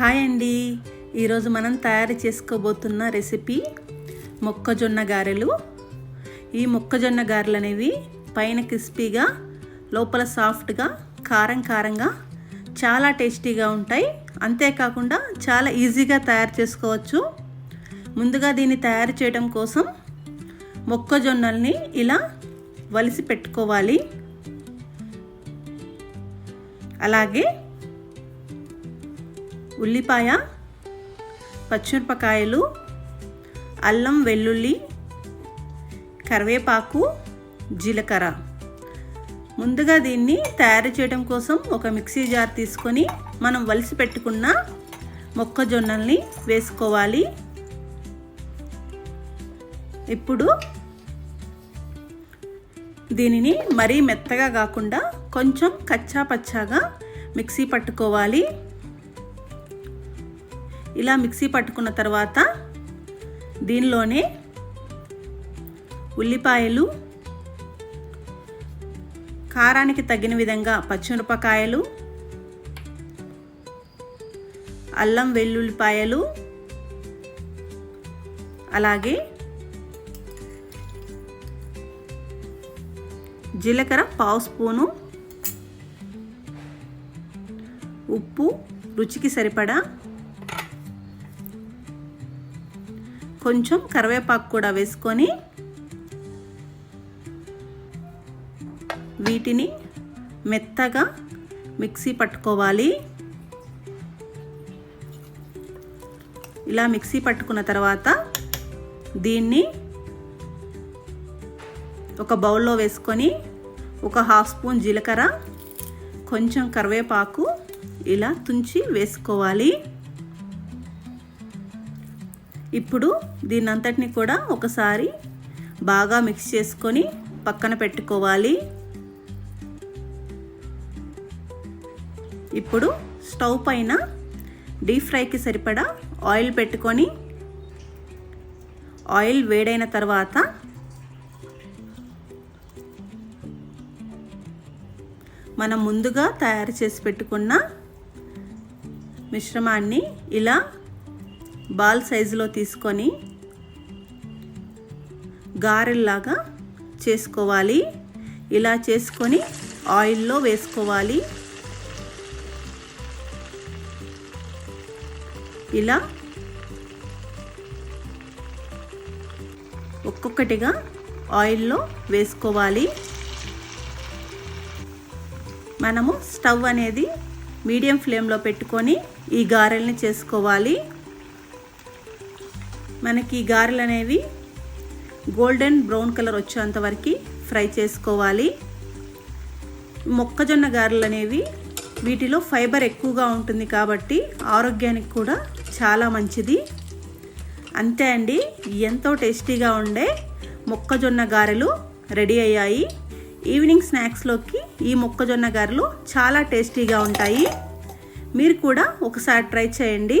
Hi అండి. ఈరోజు మనం తయారు చేసుకోబోతున్న రెసిపీ మొక్కజొన్న గారెలు. ఈ మొక్కజొన్న గారెలు అనేవి పైన క్రిస్పీగా లోపల సాఫ్ట్గా కారం కారంగా చాలా టేస్టీగా ఉంటాయి. అంతేకాకుండా చాలా ఈజీగా తయారు చేసుకోవచ్చు. ముందుగా దీన్ని తయారు చేయడం కోసం మొక్కజొన్నల్ని ఇలా వలిసి పెట్టుకోవాలి. అలాగే ఉల్లిపాయ పచ్చిమిరపకాయలు అల్లం వెల్లుల్లి కరివేపాకు జీలకర్ర. ముందుగా దీన్ని తయారు చేయడం కోసం ఒక మిక్సీ జార్ తీసుకొని మనం వలిసి పెట్టుకున్న మొక్కజొన్నల్ని వేసుకోవాలి. ఇప్పుడు దీనిని మరీ మెత్తగా కాకుండా కొంచెం కచ్చా పచ్చాగా మిక్సీ పట్టుకోవాలి. ఇలా మిక్సీ పట్టుకున్న తర్వాత దీనిలోనే ఉల్లిపాయలు కారానికి తగిన విధంగా పచ్చిమిరపకాయలు అల్లం వెల్లుల్లిపాయలు అలాగే జీలకర్ర పావు స్పూను ఉప్పు రుచికి సరిపడా కొంచెం కరివేపాకు కూడా వేసుకొని వీటిని మెత్తగా మిక్సీ పట్టుకోవాలి. ఇలా మిక్సీ పట్టుకున్న తర్వాత దీన్ని ఒక బౌల్లో వేసుకొని ఒక హాఫ్ స్పూన్ జీలకర్ర కొంచెం కరివేపాకు ఇలా తుంచి వేసుకోవాలి. ఇప్పుడు దీనంతటిని కూడా ఒకసారి బాగా మిక్స్ చేసుకొని పక్కన పెట్టుకోవాలి. ఇప్పుడు స్టవ్ పైన డీప్ ఫ్రైకి సరిపడా ఆయిల్ పెట్టుకొని ఆయిల్ వేడైన తర్వాత మనం ముందుగా తయారు చేసి పెట్టుకున్న మిశ్రమాన్ని ఇలా బాల్ సైజులో తీసుకొని గారెల్లాగా చేసుకోవాలి. ఇలా చేసుకొని ఆయిల్లో వేసుకోవాలి. ఇలా ఒక్కొక్కటిగా ఆయిల్లో వేసుకోవాలి. మనము స్టవ్ అనేది మీడియం ఫ్లేమ్లో పెట్టుకొని ఈ గారెల్ని చేసుకోవాలి. మనకి ఈ గారెలు అనేవి గోల్డెన్ బ్రౌన్ కలర్ వచ్చేంత వరకు ఫ్రై చేసుకోవాలి. మొక్కజొన్న గారెలు అనేవి వీటిలో ఫైబర్ ఎక్కువగా ఉంటుంది కాబట్టి ఆరోగ్యానికి కూడా చాలా మంచిది. అంతే అండి ఎంతో టేస్టీగా ఉండే మొక్కజొన్న గారెలు రెడీ అయ్యాయి. ఈవినింగ్ స్నాక్స్లోకి ఈ మొక్కజొన్న గారెలు చాలా టేస్టీగా ఉంటాయి. మీరు కూడా ఒకసారి ట్రై చేయండి.